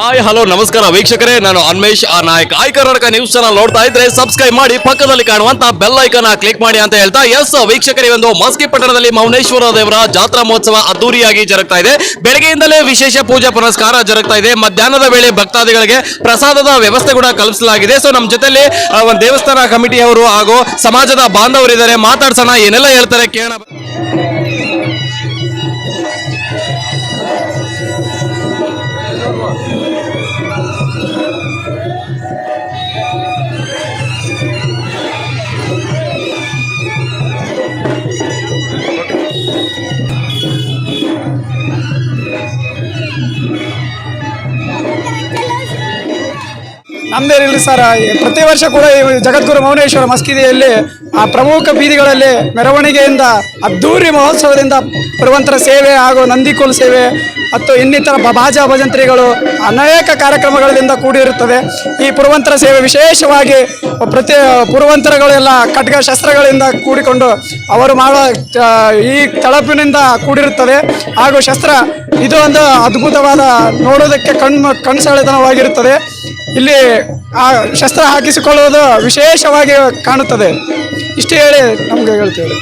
Hi hello ನಮಸ್ಕಾರ ವೀಕ್ಷಕರೇ, ನಾನು ಅನ್ಮೇಶ್ ಆ ನಾಯಕ್. ಆಯ್ ಕರ್ನಾಟಕ ನ್ಯೂಸ್ ಚಾನಲ್ ನೋಡ್ತಾ ಇದ್ರೆ ಸಬ್ಸ್ಕ್ರೈಬ್ ಮಾಡಿ, ಪಕ್ಕದಲ್ಲಿ ಕಾಣುವಂತ ಬೆಲ್ ಐಕನ್ ಕ್ಲಿಕ್ ಮಾಡಿ ಅಂತ ಹೇಳ್ತಾ ಎಸ್ ವೀಕ್ಷಕರೇ ಒಂದು ಮಸ್ಕಿ ಪಟ್ಟಣದಲ್ಲಿ ಮೌನೇಶ್ವರ ದೇವರ ಜಾತ್ರಾ ಮಹೋತ್ಸವ ಅದ್ದೂರಿಯಾಗಿ ಜರುಗ್ತಾ ಇದೆ. ಬೆಳಗ್ಗೆಯಿಂದಲೇ ವಿಶೇಷ ಪೂಜಾ ಪುನಸ್ಕಾರ ಜರುಗ್ತಾ ಇದೆ. ಮಧ್ಯಾಹ್ನದ ವೇಳೆ ಭಕ್ತಾದಿಗಳಿಗೆ ಪ್ರಸಾದದ ವ್ಯವಸ್ಥೆ ಕೂಡ ಕಲ್ಪಿಸಲಾಗಿದೆ. ಸೊ ನಮ್ಮ ಜೊತೆಯಲ್ಲಿ ಒಂದು ದೇವಸ್ಥಾನ ಕಮಿಟಿಯವರು ಹಾಗೂ ಸಮಾಜದ ಬಾಂಧವರಿದ್ದಾರೆ. ಮಾತಾಡ್ಸೋಣ, ಏನೆಲ್ಲ ಹೇಳ್ತಾರೆ ಕೇಳೋಣ. ನಮ್ದೇನಿಲ್ಲ ಸರ್. ಪ್ರತಿ ವರ್ಷ ಕೂಡ ಈ ಜಗದ್ಗುರು ಮೌನೇಶ್ವರ ಮಸ್ಕಿದಿಯಲ್ಲಿ ಆ ಪ್ರಮುಖ ಬೀದಿಗಳಲ್ಲಿ ಮೆರವಣಿಗೆಯಿಂದ ಅದ್ದೂರಿ ಮಹೋತ್ಸವದಿಂದ ಪುರವಂತರ ಸೇವೆ ಹಾಗೂ ನಂದಿಕೋಲ್ ಸೇವೆ ಮತ್ತು ಇನ್ನಿತರ ಬಾಜಾ ಭಜಂತ್ರಿಗಳು ಅನೇಕ ಕಾರ್ಯಕ್ರಮಗಳಿಂದ ಕೂಡಿರುತ್ತದೆ ಈ ಪುರವಂತರ ಸೇವೆ ವಿಶೇಷವಾಗಿ ಪ್ರತಿ ಪುರವಂತರಗಳೆಲ್ಲ ಖಡ್ಗ ಶಸ್ತ್ರಗಳಿಂದ ಕೂಡಿಕೊಂಡು ಅವರು ಮಾಡೋ ಈ ತಳಪಿನಿಂದ ಕೂಡಿರುತ್ತದೆ ಹಾಗೂ ಶಸ್ತ್ರ ಇದು ಒಂದು ಅದ್ಭುತವಾದ ನೋಡೋದಕ್ಕೆ ಕಣ್ಣು, ಕಣ್ಸೆಳೆತನವಾಗಿರುತ್ತದೆ. ಇಲ್ಲಿ ಆ ಶಸ್ತ್ರ ಹಾಕಿಸಿಕೊಳ್ಳುವುದು ವಿಶೇಷವಾಗಿ ಕಾಣುತ್ತದೆ. ಇಷ್ಟು ಹೇಳಿ ನಮಗೆ ಹೇಳ್ತೇವೆ.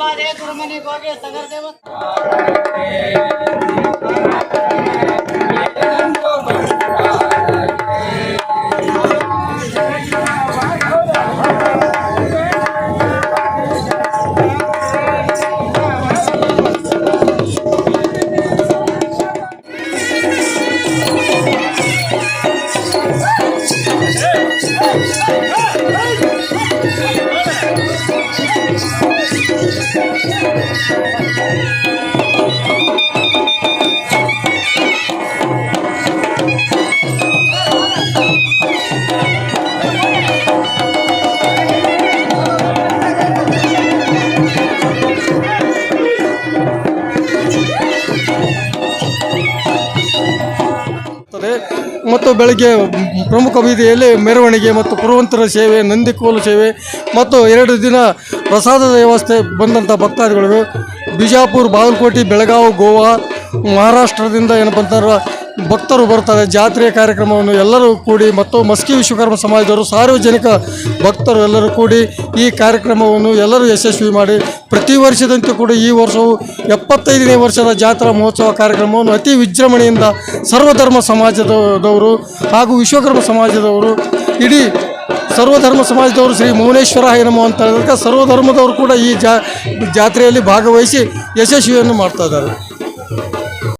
ಪಟ್ಟಣ ಬಾಧೆ ಗುರುಮನಿಗೆ ಹೋಗಿ ಸಗರ ದೇವ ಇರುತ್ತದೆ. ಮತ್ತು ಬೆಳಗ್ಗೆ ಪ್ರಮುಖ ಬೀದಿಯಲ್ಲಿ ಮೆರವಣಿಗೆ ಮತ್ತು ಪುರವಂತರ ಸೇವೆ, ನಂದಿಕೋಲು ಸೇವೆ ಮತ್ತು ಎರಡು ದಿನ ಪ್ರಸಾದದ ವ್ಯವಸ್ಥೆ ಬಂದಂಥ ಭಕ್ತಾದಿಗಳು. ಬಿಜಾಪುರ, ಬಾಗಲಕೋಟೆ, ಬೆಳಗಾವಿ, ಗೋವಾ ಮಹಾರಾಷ್ಟ್ರದಿಂದ ಏನಪ್ಪ ಅಂತಂದ್ರೆ ಭಕ್ತರು ಬರ್ತಾರೆ ಜಾತ್ರೆಯ ಕಾರ್ಯಕ್ರಮವನ್ನು ಎಲ್ಲರೂ ಕೂಡಿ ಮತ್ತು ಮಸ್ಕಿ ವಿಶ್ವಕರ್ಮ ಸಮಾಜದವರು, ಸಾರ್ವಜನಿಕ ಭಕ್ತರು ಎಲ್ಲರೂ ಕೂಡಿ ಈ ಕಾರ್ಯಕ್ರಮವನ್ನು ಎಲ್ಲರೂ ಯಶಸ್ವಿ ಮಾಡಿ, ಪ್ರತಿ ವರ್ಷದಂತೆ ಕೂಡ ಈ ವರ್ಷವು ಎಪ್ಪತ್ತೈದನೇ ವರ್ಷದ ಜಾತ್ರಾ ಮಹೋತ್ಸವ ಕಾರ್ಯಕ್ರಮವನ್ನು ಅತಿ ವಿಜೃಂಭಣೆಯಿಂದ ಸರ್ವಧರ್ಮ ಸಮಾಜದವರು ಹಾಗೂ ವಿಶ್ವಕರ್ಮ ಸಮಾಜದವರು, ಇಡೀ ಸರ್ವಧರ್ಮ ಸಮಾಜದವರು ಶ್ರೀ ಮೌನೇಶ್ವರ ಏನಮ್ಮ ಅಂತ ಹೇಳಿದಾಗ ಸರ್ವಧರ್ಮದವರು ಕೂಡ ಈ ಜಾತ್ರೆಯಲ್ಲಿ ಭಾಗವಹಿಸಿ ಯಶಸ್ವಿಯನ್ನು ಮಾಡ್ತಾ ಇದ್ದಾರೆ.